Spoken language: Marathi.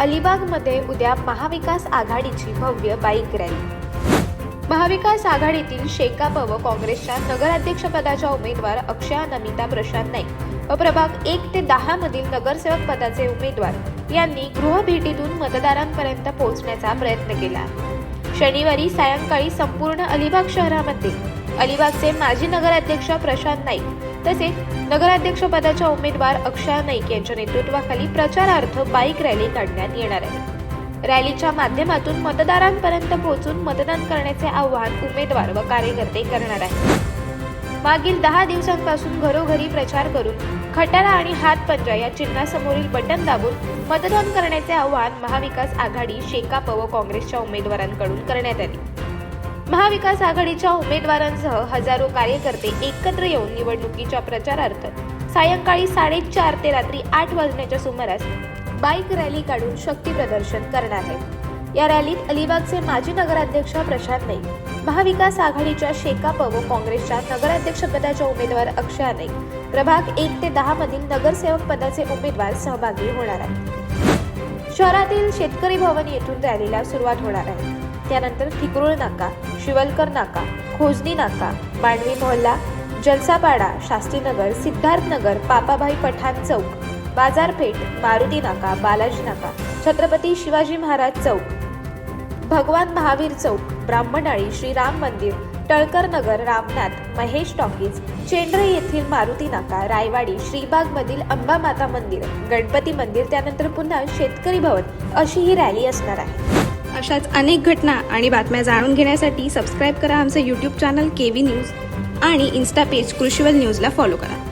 अलिबागमध्ये उद्या महाविकास आघाडीची भव्य बाईक रॅली. महाविकास आघाडीतील शेकाप व काँग्रेसच्या नगराध्यक्षपदाच्या उमेदवार अक्षया नमिता प्रशांत नाईक व प्रभाग एक ते दहा मधील नगरसेवक पदाचे उमेदवार यांनी गृहभेटीतून मतदारांपर्यंत पोहोचण्याचा प्रयत्न केला. शनिवारी सायंकाळी संपूर्ण अलिबाग शहरामध्ये. अलिबागचे माजी नगराध्यक्ष प्रशांत नाईक तसेच नगराध्यक्ष पदाच्या उमेदवार अक्षया नाईक यांच्या नेतृत्वाखाली प्रचारार्थ बाईक रॅली काढण्यात येणार आहे. रॅलीच्या माध्यमातून मतदारांपर्यंत पोहोचून मतदान करण्याचे आवाहन उमेदवार व कार्यकर्ते करणार आहेत. मागील दहा दिवसांपासून घरोघरी प्रचार करून खटारा आणि हातपंजा या चिन्हासमोरील बटन दाबून मतदान करण्याचे आवाहन महाविकास आघाडी शेकाप व काँग्रेसच्या उमेदवारांकडून करण्यात आले. महाविकास आघाडीच्या उमेदवारांसह हजारो कार्यकर्ते एकत्र येऊन निवडणुकीच्या प्रचारार्थ सायंकाळी साडेचार ते रात्री आठ वाजण्याच्या सुमारास बाईक रॅली काढून शक्ती प्रदर्शन करणार आहेत. या रॅलीत अलिबागचे माजी नगराध्यक्ष प्रशांत नाईक महाविकास आघाडीच्या शेकाप व काँग्रेसच्या नगराध्यक्षपदाच्या उमेदवार अक्षय नाईक प्रभाग एक ते दहा मधील नगरसेवक पदाचे उमेदवार सहभागी होणार आहेत. शहरातील शेतकरी भवन येथून रॅलीला सुरुवात होणार आहे. त्यानंतर ठिकरुळ नाका शिवलकर नाका खोजनी नाका मांडवी मोहल्ला जलसापाडा शास्त्रीनगर सिद्धार्थनगर पापाभाई पठाण चौक बाजारपेठ मारुती नाका बालाजी नाका छत्रपती शिवाजी महाराज चौक भगवान महावीर चौक ब्राह्मणाळी श्रीराम मंदिर टळकर नगर रामनाथ महेश टॉकीज चेंड्रे येथील मारुती नाका रायवाडी श्रीबाग मधील अंबामाता मंदिर गणपती मंदिर त्यानंतर पुन्हा शेतकरी भवन अशी ही रॅली असणार आहे. अशाच अनेक घटना आणि बातम्या जाणून घेण्यासाठी सबस्क्राईब करा आमचं YouTube channel K V news आणि इन्स्टा पेज कृषीवल न्यूजला फॉलो करा.